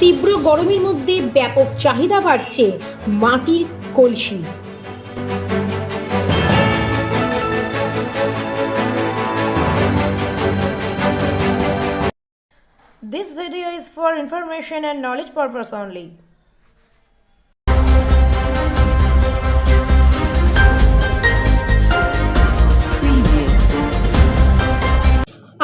তীব্র গরমের মধ্যে ব্যাপক চাহিদা বাড়ছে মাটির কলসি This video is for information and knowledge purpose only.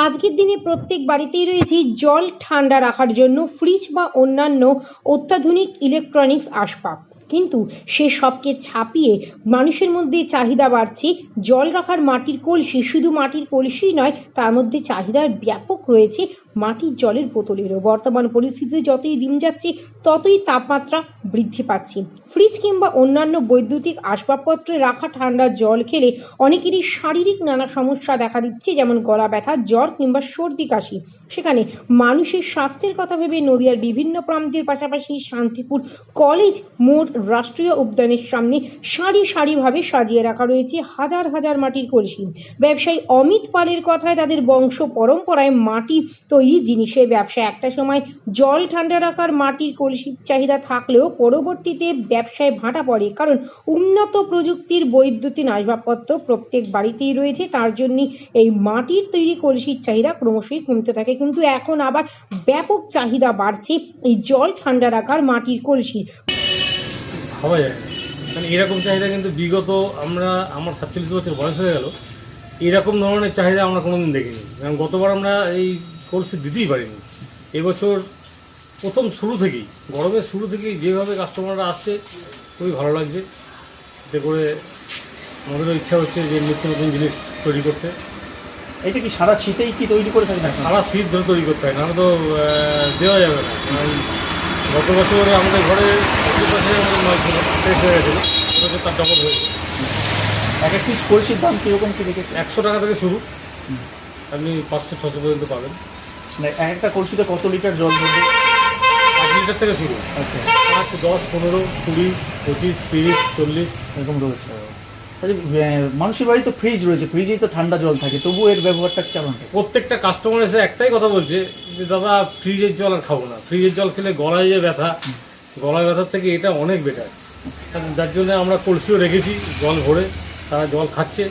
আজকের দিনে প্রত্যেক বাড়িতেই রয়েছে জল ঠান্ডা রাখার জন্য ফ্রিজ বা অন্যান্য অত্যাধুনিক ইলেকট্রনিক্স আসবাব। কিন্তু সে সবকে ছাপিয়ে মানুষের মধ্যে চাহিদা বাড়ছে। জল রাখার মাটির কলসি, শুধু মাটির কলসিই নয়, তার মধ্যে চাহিদার ব্যাপক রয়েছে মাটির জলের বোতলেরও বর্তমান পরিস্থিতিতে যতই দিন যাচ্ছে, ততই তাপমাত্রা বৃদ্ধি পাচ্ছে। ফ্রিজ কিংবা অন্যান্য বৈদ্যুতিক আসবাবপত্রে রাখা ঠান্ডা জল খেলে অনেকেরই শারীরিক নানা সমস্যা দেখা দিচ্ছে, যেমন গলা ব্যথা, জ্বর কিংবা সর্দি কাশি। সেখানে মানুষের স্বাস্থ্যের কথা ভেবে নদিয়ার বিভিন্ন প্রান্তের পাশাপাশি শান্তিপুর কলেজ মোড় রাষ্ট্রীয় উদ্যানের সামনে সারি সারিভাবে সাজিয়ে রাখা রয়েছে হাজার হাজার মাটির কলসি। ব্যবসায়ী অমিত পালের কথায় তাদের বংশ পরম্পরায় মাটি তৈরি জিনিসের ব্যবসা। একটা সময় জল ঠান্ডা রাখার মাটির কলসির চাহিদা থাকলেও পরবর্তীতে ব্যবসায় ভাটা পড়ে। কারণ উন্নত প্রযুক্তির বৈদ্যুতিন আসবাবপত্র প্রত্যেক বাড়িতেই রয়েছে, তার জন্য এই মাটির তৈরি কলসির চাহিদা ক্রমশই কমতে থাকে। কিন্তু এখন আবার ব্যাপক চাহিদা বাড়ছে এই জল ঠান্ডা রাখার মাটির কলসির ভাবা যায়। মানে এরকম চাহিদা কিন্তু বিগত আমরা, আমার সাতচল্লিশ বছর বয়স হয়ে গেল, এরকম ধরনের চাহিদা আমরা কোনোদিন দেখিনি। কারণ গতবার আমরা এই কলসি দিতেই পারিনি। এবছর প্রথম শুরু থেকেই গরমের শুরু থেকেই যেভাবে কাস্টমাররা আসছে খুবই ভালো লাগছে। এতে করে আমাদেরও ইচ্ছা হচ্ছে যে নিত্য নতুন জিনিস তৈরি করতে। এটা কি সারা শীতেই কি তৈরি করে আপনারা? সারা শীত ধরে তৈরি করতে হয় নাহলে তো দেওয়া যাবে না। গত বছর আমাদের ঘরে আমাদের মাল ছিল শেষ হয়ে গেছিল এবছর তার ডবল হয়েছে এক এক পিস কলসির দাম কীরকম কী রেখেছে একশো টাকা থেকে শুরু। আপনি পাঁচশো ছশো পর্যন্ত পাবেন মানে এক একটা কলসিতে কত লিটার জল ধরবে পাঁচ লিটার থেকে শুরু। আচ্ছা। পাঁচ দশ পনেরো কুড়ি পঁচিশ তিরিশ চল্লিশ। এরকম রয়েছে। আচ্ছা, মানুষের বাড়ি তো ফ্রিজ রয়েছে ফ্রিজেই তো ঠান্ডা জল থাকে তবুও এর ব্যবহারটা কেমন থাকে প্রত্যেকটা কাস্টমার এসে একটাই কথা বলছে যে দাদা ফ্রিজের জল আর খাব না। ফ্রিজের জল খেলে গলায় যে ব্যথা গলায় ব্যথার থেকে এটা অনেক বেটার যার জন্য আমরা কলসিও রেখেছি জল ভরে তারা জল খাচ্ছে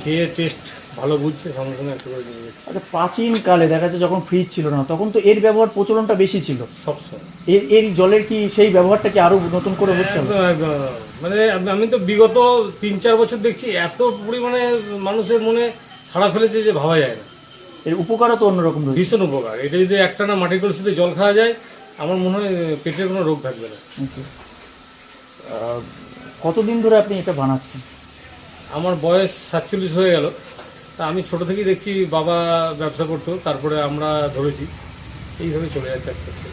খেয়ে টেস্ট ভালো বুঝছে সঙ্গে সঙ্গে একটু করে নিয়ে যাচ্ছে আচ্ছা প্রাচীন কালে দেখা যাচ্ছে যখন ফ্রিজ ছিল না তখন তো এর ব্যবহার প্রচলনটা বেশি ছিল। সবসময় এর এর জলের কি সেই ব্যবহারটা কি আরও নতুন করে হচ্ছে? মানে আমি- তো বিগত তিন চার বছর দেখছি এত পরিমাণে মানুষের মনে সাড়া ফেলেছে যে ভাবা যায় না। এর উপকারও তো অন্যরকম ভীষণ উপকার। এটা যদি একটানা মাটির কলসিতে জল খাওয়া যায় আমার মনে হয় পেটের কোনো রোগ থাকবে না। আচ্ছা। কতদিন ধরে আপনি এটা বানাচ্ছেন? আমার বয়স সাতচল্লিশ হয়ে গেল। তা আমি ছোট থেকেই দেখছি বাবা ব্যবসা করতো, তারপরে আমরা ধরেছি। এইভাবে চলে যাচ্ছে আস্তে আস্তে।